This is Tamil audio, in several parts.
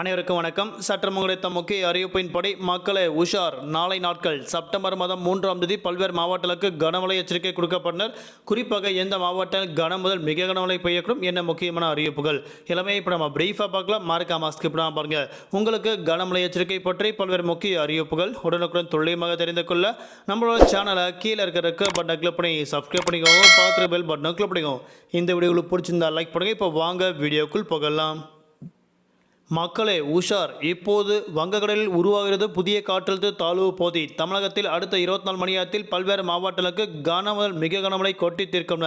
அனைவருக்கும் வணக்கம். சற்றம் கிடைத்த முக்கிய அறிவிப்பின்படி மக்களை உஷார். நாளை நாட்கள் செப்டம்பர் மாதம் மூன்றாம் தேதி பல்வேறு மாவட்டங்களுக்கு கனமழை எச்சரிக்கை கொடுக்கப்பட்டனர். குறிப்பாக எந்த மாவட்டம் கன முதல் மிக கனமழை பெய்யக்கூடும் என்ன முக்கியமான அறிவிப்புகள்? எல்லாமே இப்போ நம்ம பிரீஃபாக பார்க்கலாம். மறக்காம ஸ்கிப் பண்ணாம பாருங்க. உங்களுக்கு கனமழை எச்சரிக்கை பற்றி பல்வேறு முக்கிய அறிவிப்புகள் உடனுக்குடன் துல்லியமாக தெரிந்து கொள்ள நம்மளோட சேனலை கீழே இருக்கிற பட்டனை கிளிக் பண்ணி சப்ஸ்கிரைப் பண்ணிக்கோங்க. பார்த்துட்டு பெல் பட்டனை கிளிக் பண்ணிக்கோங்க. இந்த வீடியோ உங்களுக்கு பிடிச்சிருந்தா லைக் பண்ணுங்கள் இப்போ வாங்க வீடியோக்குள் போகலாம். மக்களே உஷார். இப்போது வங்கக்கடலில் உருவாகிறது புதிய காற்றழுத்த தாழ்வு பகுதி தமிழகத்தில் அடுத்த இருபத்தி நாலு மணி நேரத்தில் பல்வேறு மாவட்டங்களுக்கு கன முதல் மிக கனமழை கொட்டி தீர்க்கும்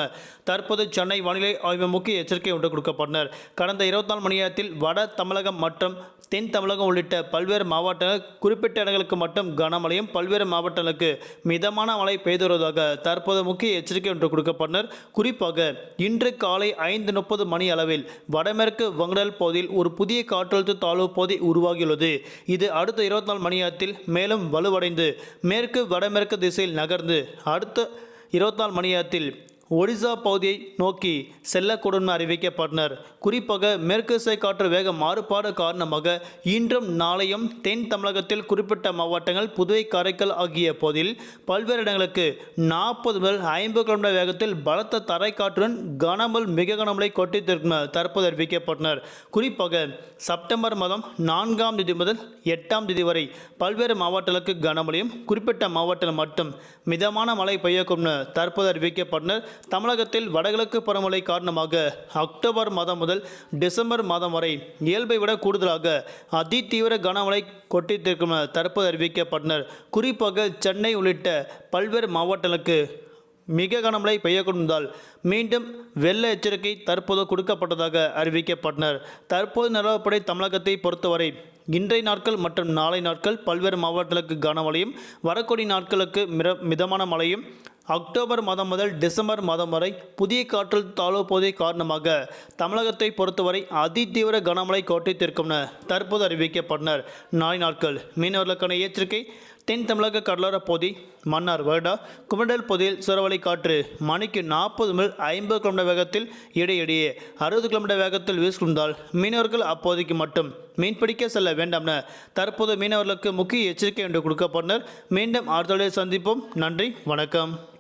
தற்போது சென்னை வானிலை ஆய்வு முக்கிய எச்சரிக்கை ஒன்று கொடுக்கப்பட்டனர். கடந்த இருபத்தி நாலு மணி நேரத்தில் வட தமிழகம் மற்றும் தென் தமிழகம் உள்ளிட்ட பல்வேறு மாவட்டங்கள் குறிப்பிட்ட இடங்களுக்கு மட்டும் கனமழையும் பல்வேறு மாவட்டங்களுக்கு மிதமான மழை பெய்து வருவதாக தற்போது முக்கிய எச்சரிக்கை ஒன்று கொடுக்கப்பட்டனர். குறிப்பாக இன்று காலை ஐந்து முப்பது மணி அளவில் வடமேற்கு வங்கடல் பகுதியில் ஒரு புதிய காற்று காற்றழுத்த தாழ்வு பகுதி உருவாகியுள்ளது. இது அடுத்த இருபத்தி நாலு மணி நேரத்தில் மேலும் வலுவடைந்து மேற்கு வடமேற்கு திசையில் நகர்ந்து அடுத்த இருபத்தி நாலு மணி நேரத்தில் ஒடிசா பகுதியை நோக்கி செல்லக்கூடும் அறிவிக்கப்பட்டனர். குறிப்பாக மேற்கு திசை காற்று வேக மாறுபாடு காரணமாக இன்றும் நாளையும் தென் தமிழகத்தில் குறிப்பிட்ட மாவட்டங்கள் புதுவை காரைக்கால் ஆகிய பகுதியில் பல்வேறு இடங்களுக்கு நாற்பது முதல் ஐம்பது கிலோமீட்டர் வேகத்தில் பலத்த தரைக்காற்றுடன் கனமல் மிக கனமழை கொட்டித்திருக்கும் தற்போது அறிவிக்கப்பட்டனர். குறிப்பாக செப்டம்பர் மாதம் நான்காம் தேதி முதல் எட்டாம் தேதி வரை பல்வேறு மாவட்டங்களுக்கு கனமழையும் குறிப்பிட்ட மாவட்டங்கள் மட்டும் மிதமான மழை பெய்யக்கும் தற்போது அறிவிக்கப்பட்டனர். தமிழகத்தில் வடகிழக்கு பருவமழை காரணமாக அக்டோபர் மாதம் முதல் டிசம்பர் மாதம் வரை இயல்பை விட கூடுதலாக அதிதீவிர கனமழை கொட்டித்திருக்கும் என தற்போது அறிவிக்கப்பட்டனர். குறிப்பாக சென்னை உள்ளிட்ட பல்வேறு மாவட்டங்களுக்கு மிக கனமழை பெய்யக்கூடுவதால் மீண்டும் வெள்ள எச்சரிக்கை தற்போது கொடுக்கப்பட்டதாக அறிவிக்கப்பட்டனர். தற்போது நிலவரப்படி தமிழகத்தை பொறுத்தவரை இன்றைய நாட்கள் மற்றும் நாளை நாட்கள் பல்வேறு மாவட்டங்களுக்கு கனமழையும் வரக்கூடிய நாட்களுக்கு மிர மிதமான மழையும் அக்டோபர் மாதம் முதல் டிசம்பர் மாதம் வரை புதிய காற்றல் தாழ்வு பகுதி காரணமாக தமிழகத்தை பொறுத்தவரை அதிதீவிர கனமழை கோட்டை என தற்போது அறிவிக்கப்பட்டனர். நாளை நாட்கள் மீனவர்களுக்கான எச்சரிக்கை தென் தமிழக கடலோர பகுதி மன்னார் வருடா குமண்டல் பகுதியில் சுரவழி காற்று மணிக்கு நாற்பது முதல் ஐம்பது கிலோமீட்டர் வேகத்தில் இடையிடையே அறுபது கிலோமீட்டர் வேகத்தில் வீசுகின்றால் மீனவர்கள் அப்போதைக்கு மட்டும் மீன்பிடிக்க செல்ல வேண்டாம்னு தற்போது மீனவர்களுக்கு முக்கிய எச்சரிக்கை என்று கொடுக்கப்பட்டனர். மீண்டும் அடுத்த சந்திப்போம். நன்றி வணக்கம்.